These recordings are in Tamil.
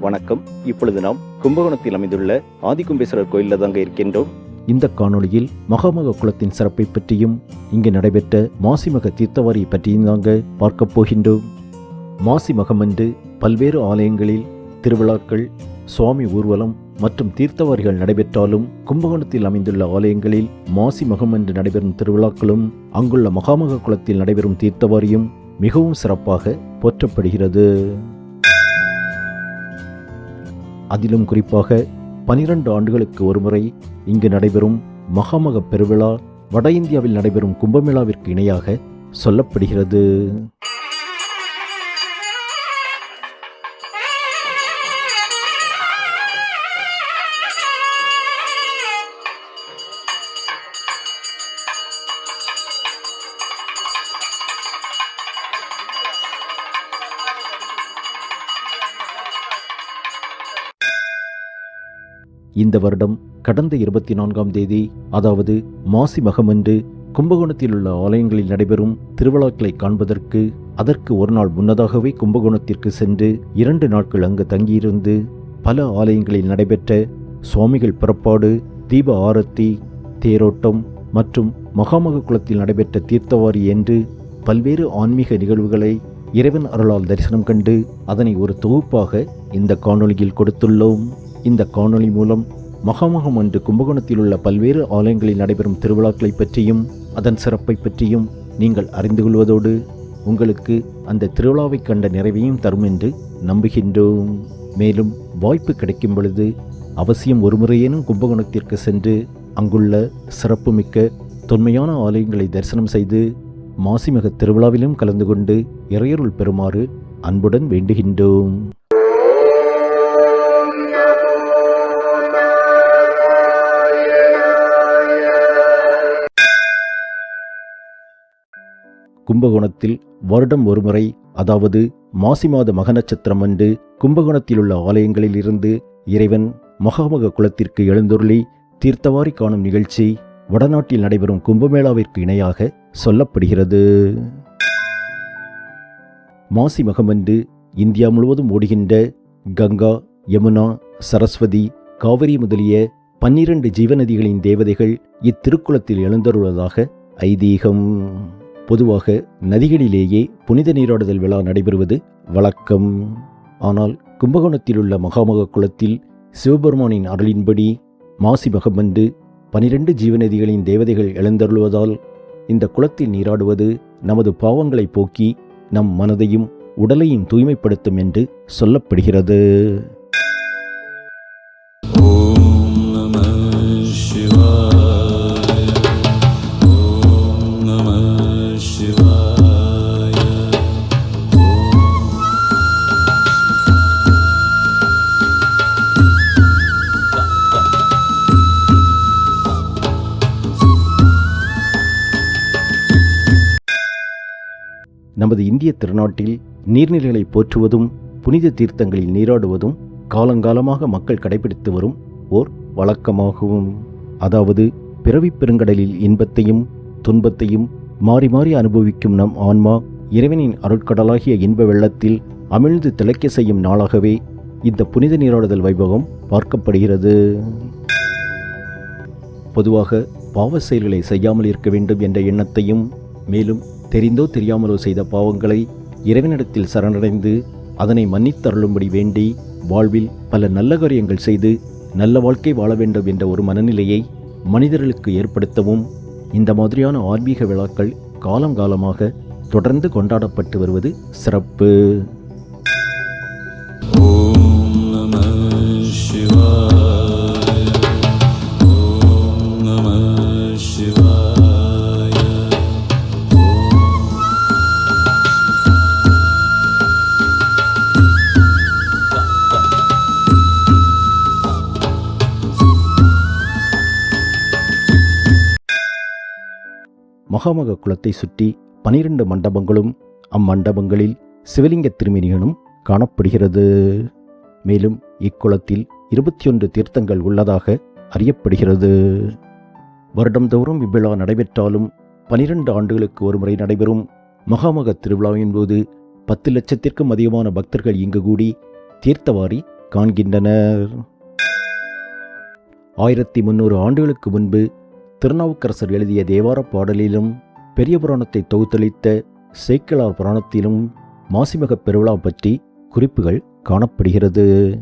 வணக்கம். இப்பொழுது நாம் கும்பகோணத்தில் அமைந்துள்ள ஆதிகும்பேஸ்வரர் கோயிலில் தாங்க இருக்கின்றோம். இந்த காணொளியில் மகாமக குலத்தின் சிறப்பை பற்றியும் இங்கு நடைபெற்ற மாசிமக தீர்த்தவாரியை பற்றியும் தாங்க பார்க்கப் போகின்றோம். மாசி மகமன்று பல்வேறு ஆலயங்களில் திருவிழாக்கள் சுவாமி ஊர்வலம் மற்றும் தீர்த்தவாரிகள் நடைபெற்றாலும் கும்பகோணத்தில் அமைந்துள்ள ஆலயங்களில் மாசி மகமன்று நடைபெறும் திருவிழாக்களும் அங்குள்ள மகாமக குலத்தில் நடைபெறும் தீர்த்தவாரியும் மிகவும் சிறப்பாக போற்றப்படுகிறது. அதிலும் குறிப்பாக பனிரெண்டு ஆண்டுகளுக்கு ஒருமுறை இங்கு நடைபெறும் மகாமக பெருவிழா வட இந்தியாவில் நடைபெறும் கும்பமேளாவிற்கு இணையாக சொல்லப்படுகிறது. இந்த வருடம் கடந்த இருபத்தி நான்காம் தேதி அதாவது மாசி மகமன்று கும்பகோணத்தில் உள்ள ஆலயங்களில் நடைபெறும் திருவிழாக்களை காண்பதற்கு அதற்கு ஒரு நாள் முன்னதாகவே கும்பகோணத்திற்கு சென்று இரண்டு நாட்கள் அங்கு தங்கியிருந்து பல ஆலயங்களில் நடைபெற்ற சுவாமிகள் புறப்பாடு தீப ஆரத்தி தேரோட்டம் மற்றும் மகாமக குளத்தில் நடைபெற்ற தீர்த்தவாரி என்று பல்வேறு ஆன்மீக நிகழ்வுகளை இறைவன் அருளால் தரிசனம் கண்டு அதனை ஒரு தொகுப்பாக இந்த காணொலியில் கொடுத்துள்ளோம். இந்த காணொளி மூலம் மகாமகம் அன்று கும்பகோணத்தில் உள்ள பல்வேறு ஆலயங்களில் நடைபெறும் திருவிழாக்களை பற்றியும் அதன் சிறப்பை பற்றியும் நீங்கள் அறிந்து கொள்வதோடு உங்களுக்கு அந்த திருவிழாவை கண்ட நிறைவையும் தரும் என்று நம்புகின்றோம். மேலும் வாய்ப்பு கிடைக்கும் பொழுது அவசியம் ஒருமுறையேனும் கும்பகோணத்திற்கு சென்று அங்குள்ள சிறப்புமிக்க தொன்மையான ஆலயங்களை தரிசனம் செய்து மாசிமக திருவிழாவிலும் கலந்து கொண்டு இறையருள் பெறுமாறு அன்புடன் வேண்டுகின்றோம். கும்பகோணத்தில் வருடம் ஒருமுறை அதாவது மாசி மாத மக நட்சத்திரம் அன்று கும்பகோணத்தில் உள்ள ஆலயங்களில் இருந்து இறைவன் மகாமக குலத்திற்கு எழுந்தொருளி தீர்த்தவாரி காணும் நிகழ்ச்சி வடநாட்டில் நடைபெறும் கும்பமேளாவிற்கு இணையாக சொல்லப்படுகிறது. மாசி மகமன்று இந்தியா முழுவதும் ஓடுகின்ற கங்கா யமுனா சரஸ்வதி காவிரி முதலிய பன்னிரண்டு ஜீவநதிகளின் தேவதைகள் இத்திருக்குளத்தில் எழுந்தருள்வதாக ஐதீகம். பொதுவாக நதிகளிலேயே புனித நீராடுதல் விழா நடைபெறுவது வழக்கம். ஆனால் கும்பகோணத்தில் உள்ள மகாமக குளத்தில் சிவபெருமானின் அருளின்படி மாசி மகமன்று பனிரெண்டு ஜீவநதிகளின் தேவதைகள் எழுந்தருள்வதால் இந்த குளத்தில் நீராடுவது நமது பாவங்களை போக்கி நம் மனதையும் உடலையும் தூய்மைப்படுத்தும் என்று சொல்லப்படுகிறது. நமது இந்திய திருநாட்டில் நீர்நிலைகளை போற்றுவதும் புனித தீர்த்தங்களில் நீராடுவதும் காலங்காலமாக மக்கள் கடைபிடித்து வரும் ஓர் வழக்கமாகவும் அதாவது பிறவிப் பெருங்கடலில் இன்பத்தையும் துன்பத்தையும் மாறி மாறி அனுபவிக்கும் நம் ஆன்மா இறைவனின் அருட்கடலாகிய இன்ப வெள்ளத்தில் அமிழ்ந்து திளைக்க செய்யும் நாளாகவே இந்த புனித நீராடுதல் வைபவம் பார்க்கப்படுகிறது. பொதுவாக பாவ செயல்களை செய்யாமல் இருக்க வேண்டும் என்ற எண்ணத்தையும் மேலும் தெரிந்தோ தெரியாமலோ செய்த பாவங்களை இறைவனிடத்தில் சரணடைந்து அதனை மன்னித்தருளும்படி வேண்டி வாழ்வில் பல நல்ல காரியங்கள் செய்து நல்ல வாழ்க்கை வாழ வேண்டும் என்ற ஒரு மனநிலையை மனிதர்களுக்கு ஏற்படுத்தவும் இந்த மாதிரியான ஆன்மீக விழாக்கள் காலம் காலமாக தொடர்ந்து கொண்டாடப்பட்டு வருவது சிறப்பு. மகாமக குளத்தை சுற்றி பனிரெண்டு மண்டபங்களும் அம்மண்டபங்களில் சிவலிங்க திருமேனியனும் காணப்படுகிறது. மேலும் இக்குளத்தில் இருபத்தி ஒன்று தீர்த்தங்கள் உள்ளதாக அறியப்படுகிறது. வருடந்தோறும் இவ்விழா நடைபெற்றாலும் பனிரெண்டு ஆண்டுகளுக்கு ஒருமுறை நடைபெறும் மகாமக திருவிழாவின் போது பத்து லட்சத்திற்கும் அதிகமான பக்தர்கள் இங்கு கூடி தீர்த்தவாரி காண்கின்றனர். ஆயிரத்தி முன்னூறு ஆண்டுகளுக்கு முன்பு திருநாவுக்கரசர் எழுதிய தேவார பாடலிலும் பெரிய புராணத்தை தொகுத்தளித்த சேக்கிழார் புராணத்திலும் மாசிமகப் பெருவிழா பற்றி குறிப்புகள் காணப்படுகிறது.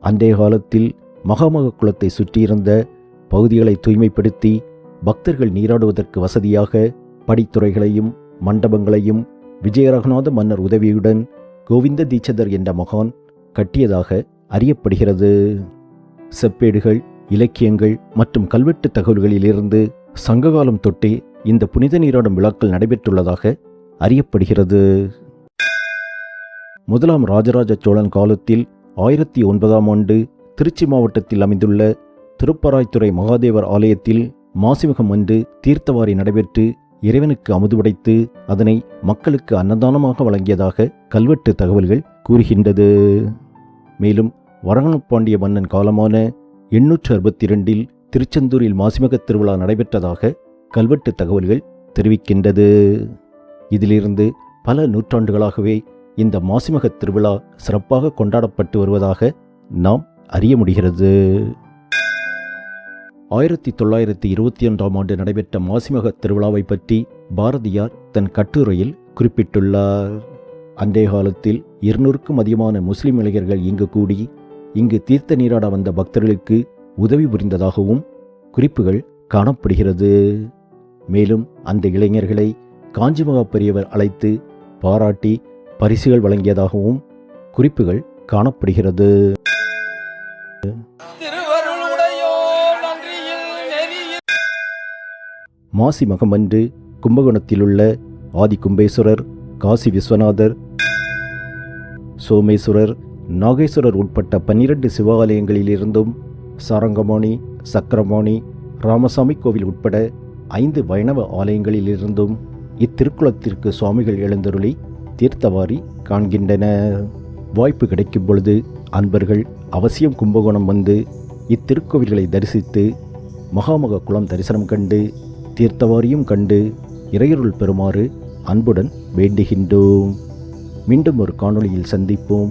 அன்றைய காலத்தில் மகாமக குளத்தை சுற்றியிருந்த பகுதிகளை தூய்மைப்படுத்தி பக்தர்கள் நீராடுவதற்கு வசதியாக படித்துறைகளையும் மண்டபங்களையும் விஜயரகுநாத மன்னர் உதவியுடன் கோவிந்த தீட்சதர் என்ற மகான் கட்டியதாக அறியப்படுகிறது. செப்பேடுகள் இலக்கியங்கள் மற்றும் கல்வெட்டு தகவல்களிலிருந்து சங்ககாலம் தொட்டே இந்த புனித நீராடும் விழாக்கள் நடைபெற்றுள்ளதாக அறியப்படுகிறது. முதலாம் ராஜராஜ சோழன் காலத்தில் ஆயிரத்தி ஒன்பதாம் ஆண்டு திருச்சி மாவட்டத்தில் அமைந்துள்ள திருப்பராய்த்துறை மகாதேவர் ஆலயத்தில் மாசிமுகம் அன்று தீர்த்தவாரி நடைபெற்று இறைவனுக்கு அமுது உடைத்து அதனை மக்களுக்கு அன்னதானமாக வழங்கியதாக கல்வெட்டு தகவல்கள் கூறுகின்றது. மேலும் வரகணப்பாண்டிய மன்னன் காலமான எண்ணூற்று அறுபத்தி இரண்டில் திருச்செந்தூரில் மாசிமகத் திருவிழா நடைபெற்றதாக கல்வெட்டு தகவல்கள் தெரிவிக்கின்றது. இதிலிருந்து பல நூற்றாண்டுகளாகவே இந்த மாசிமகத் திருவிழா சிறப்பாக கொண்டாடப்பட்டு வருவதாக நாம் அறிய முடிகிறது. ஆயிரத்தி தொள்ளாயிரத்தி இருபத்தி ஒன்றாம் ஆண்டு நடைபெற்ற மாசிமகத் திருவிழாவை பற்றி பாரதியார் தன் கட்டுரையில் குறிப்பிட்டுள்ளார். அன்றைய காலத்தில் இருநூறுக்கும் அதிகமான முஸ்லிம் இளைஞர்கள் இங்கு கூடி இங்கு தீர்த்த நீராட வந்த பக்தர்களுக்கு உதவி புரிந்ததாகவும் குறிப்புகள் காணப்படுகிறது. மேலும் அந்த இளைஞர்களை காஞ்சிமகா பெரியவர் அழைத்து பாராட்டி பரிசுகள் வழங்கியதாகவும் குறிப்புகள் காணப்படுகிறது. மாசி மகமன்று கும்பகோணத்திலுள்ள ஆதி கும்பேஸ்வரர் காசி விஸ்வநாதர் சோமேஸ்வரர் நாகேஸ்வரர் உட்பட்ட பன்னிரண்டு சிவாலயங்களிலிருந்தும் சாரங்கமாணி சக்கரமாணி ராமசாமி கோவில் உட்பட ஐந்து வைணவ ஆலயங்களிலிருந்தும் இத்திருக்குளத்திற்கு சுவாமிகள் எழுந்தருளி தீர்த்தவாரி காண்கின்றன. வாய்ப்பு கிடைக்கும் பொழுது அன்பர்கள் அவசியம் கும்பகோணம் வந்து இத்திருக்கோவில்களை தரிசித்து மகாமக குளம் தரிசனம் கண்டு தீர்த்தவாரியும் கண்டு இறையருள் பெறுமாறு அன்புடன் வேண்டுகின்றோம். மீண்டும் ஒரு காணொளியில் சந்திப்போம்.